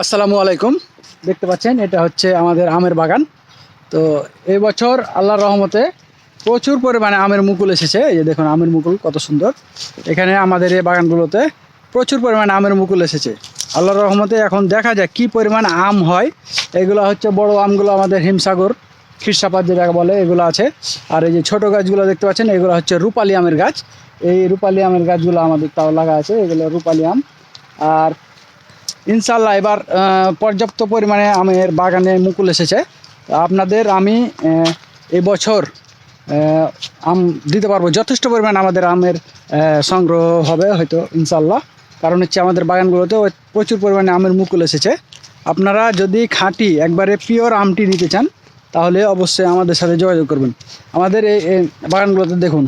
আসসালামু আলাইকুম। দেখতে পাচ্ছেন, এটা হচ্ছে আমাদের আমের বাগান। তো এই বছর আল্লাহর রহমতে প্রচুর পরিমাণে আমের মুকুল এসেছে। এই যে দেখুন, আমের মুকুল কত সুন্দর। এখানে আমাদের এই বাগানগুলোতে প্রচুর পরিমাণে আমের মুকুল এসেছে। আল্লাহর রহমতে এখন দেখা যায় কি পরিমাণ আম হয়। এগুলো হচ্ছে বড় আমগুলো আমাদের হিমসাগর, খিরসাপাত যেটাকে বলে, এগুলো আছে। আর এই যে ছোটো গাছগুলো দেখতে পাচ্ছেন, এগুলো হচ্ছে রূপালি আমের গাছ। এই রূপালি আমের গাছগুলো আমাদের তাও লাগা আছে, এগুলো রূপালি আম। আর ইনশাল্লাহ এবার পর্যাপ্ত পরিমাণে আমের বাগানে মুকুল এসেছে। আপনাদের আমি আহ, এই বছর আহ, আম দিতে পারব। যথেষ্ট পরিমাণ আমাদের আমের সংগ্রহ হবে হয়তো ইনশাল্লাহ কারণ হচ্ছে আমাদের বাগানগুলোতে প্রচুর পরিমাণে আমের মুকুল এসেছে। আপনারা যদি খাঁটি একবারে পিওর আমটি নিতে চান তাহলে অবশ্যই আমাদের সাথে যোগাযোগ করবেন। আমাদের এই বাগানগুলোতে দেখুন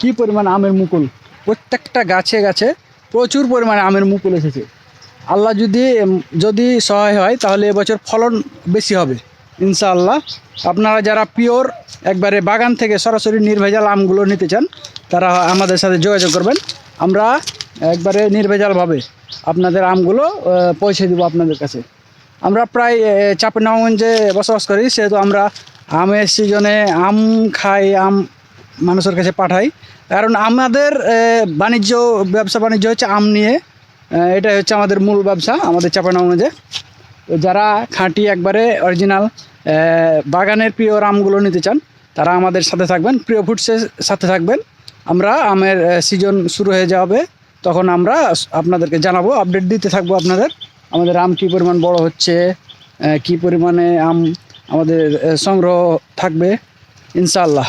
কি পরিমাণ আমের মুকুল। প্রত্যেকটা গাছে গাছে প্রচুর পরিমাণে আমের মুকুল এসেছে। আল্লাহ যদি যদি সহায় হয়, তাহলে এবছর ফলন বেশি হবে, ইনশাআল্লাহ। আপনারা যারা পিওর, একবারে বাগান থেকে সরাসরি নির্ভেজাল আমগুলো নিতে চান, তারা আমাদের সাথে যোগাযোগ করবেন। আমরা একবারে নির্ভেজালভাবে আপনাদের আমগুলো পৌঁছে দেবো আপনাদের কাছে। আমরা প্রায় চাপনগঞ্জে বসবাস করি, সেহেতু আমরা আমের সিজনে আম খাই, আম মানুষের কাছে পাঠাই। কারণ আমাদের বাণিজ্য ব্যবসা বাণিজ্য হচ্ছে আম নিয়ে। এটাই হচ্ছে আমাদের মূল ব্যবসা, আমাদের চাপানগঞ্জে তো যারা খাঁটি একবারে অরিজিনাল বাগানের প্রিয় আমগুলো নিতে চান, তারা আমাদের সাথে থাকবেন, প্রিয় ফুডসের সাথে থাকবেন। আমরা আমের সিজন শুরু হয়ে যাবে তখন আমরা আপনাদেরকে জানাব আপডেট দিতে থাকব আপনাদের। আমাদের আম কী পরিমাণ বড় হচ্ছে কী পরিমাণে আম আমাদের সংগ্রহ থাকবে, ইনশাআল্লাহ।